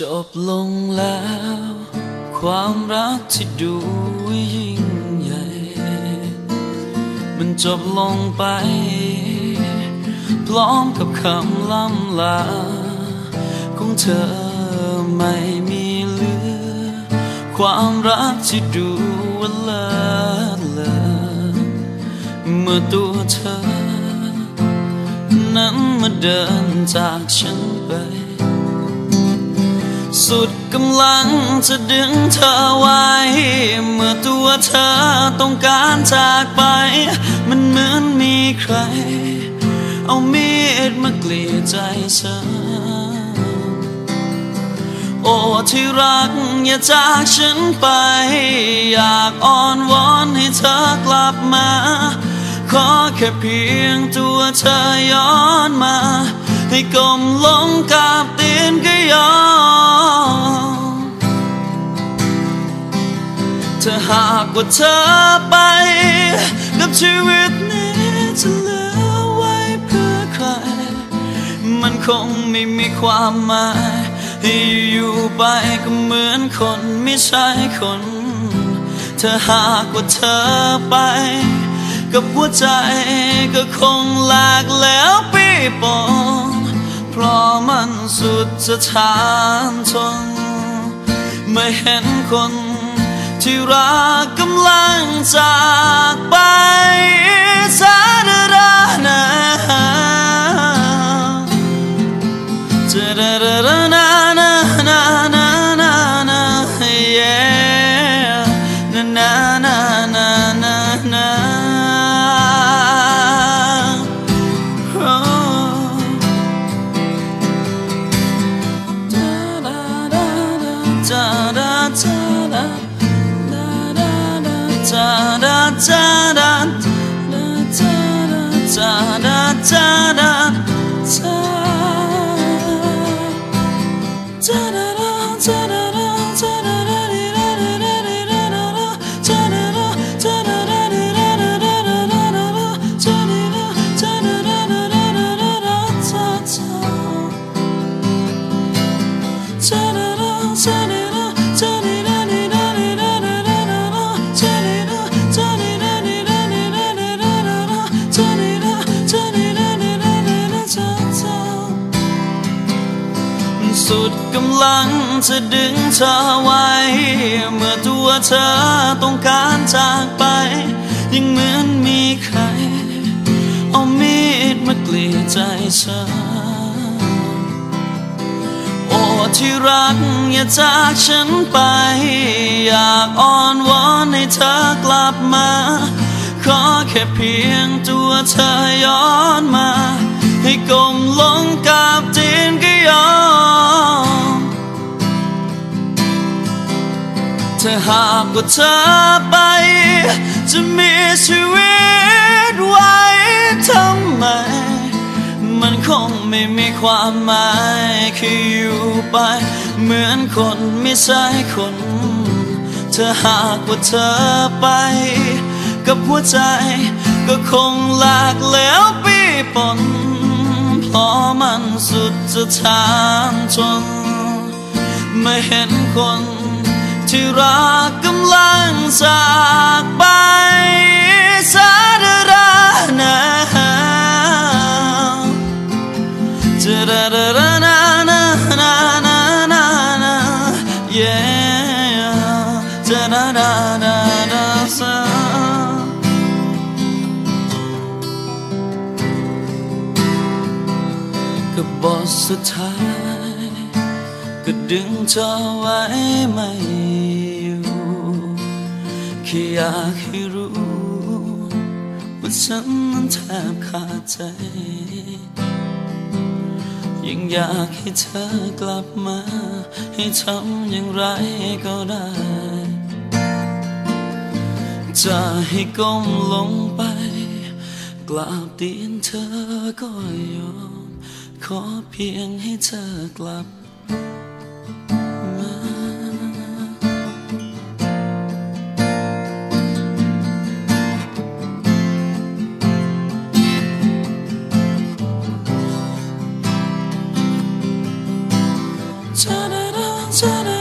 จบลงแล้ว ความรักที่ดูยิ่งใหญ่ มันจบลงไป พร้อมกับคำล่ำลา ของเธอไม่มีเหลือ ความรักที่ดูว่าเลิศเลอเมื่อตัวเธอ นั้นมาเดินจากฉันไป สุดกำลังจะดึงเธอไว้ เมื่อตัวเธอต้องการจากไป มันเหมือนมีใคร เอามีดมากรีดใจฉันโอ้ที่รักอย่าจากฉันไป อยากอ้อนวอนให้เธอกลับมา ขอแค่เพียงตัวเธอย้อนมา ให้กลมลง กว่าเธอไป กับชีวิตนี้จะเหลือไว้เพื่อใคร มันคงไม่มีความหมายให้อยู่ไปก็เหมือนคนไม่ใช่คนถ้าหากว่าเธอไป กับหัวใจก็คงหลากแล้วปีปองเพราะมันสุดจะทานทนไม่เห็นคน ที่รักกำลังจากไปสาดาดานาจะดาดาดานานานานานานา yeah นานานานานานา da da สุดกำลังจะดึงเธอไว้ เมื่อตัวเธอต้องการจากไป ยังเหมือนมีใคร เอามีดมากรีดใจฉันโอ้ที่รักอย่าจากฉันไป อยากอ้อนวอนให้เธอกลับมา ขอแค่เพียงตัวเธอย้อนมา ให้กลมลงกับตีนก็ หากว่าเธอไป จะมีชีวิตไว้ทำไม มันคงไม่มีความหมายแค่อยู่ไป เหมือนคนไม่ใช่คนถ้าหากว่าเธอไป กับหัวใจก็คงหลากแล้วปีปนเพราะมันสุดจะทานทนไม่เห็นคน ที่รักกำลังจากไปสาดาดานาจะดาดาดานานานานานานา yeah จะดาดาดาดาซากับบทสุดท้าย ก็ดึงเธอไว้ไม่อยู่แค่อยากให้รู้ว่าฉันนั้นแทบขาดใจ ยังอยากให้เธอกลับมา ให้ทำอย่างไรก็ได้ จะให้ก้มลงไป กราบตีนเธอก็ยอม ขอเพียงให้เธอกลับ turn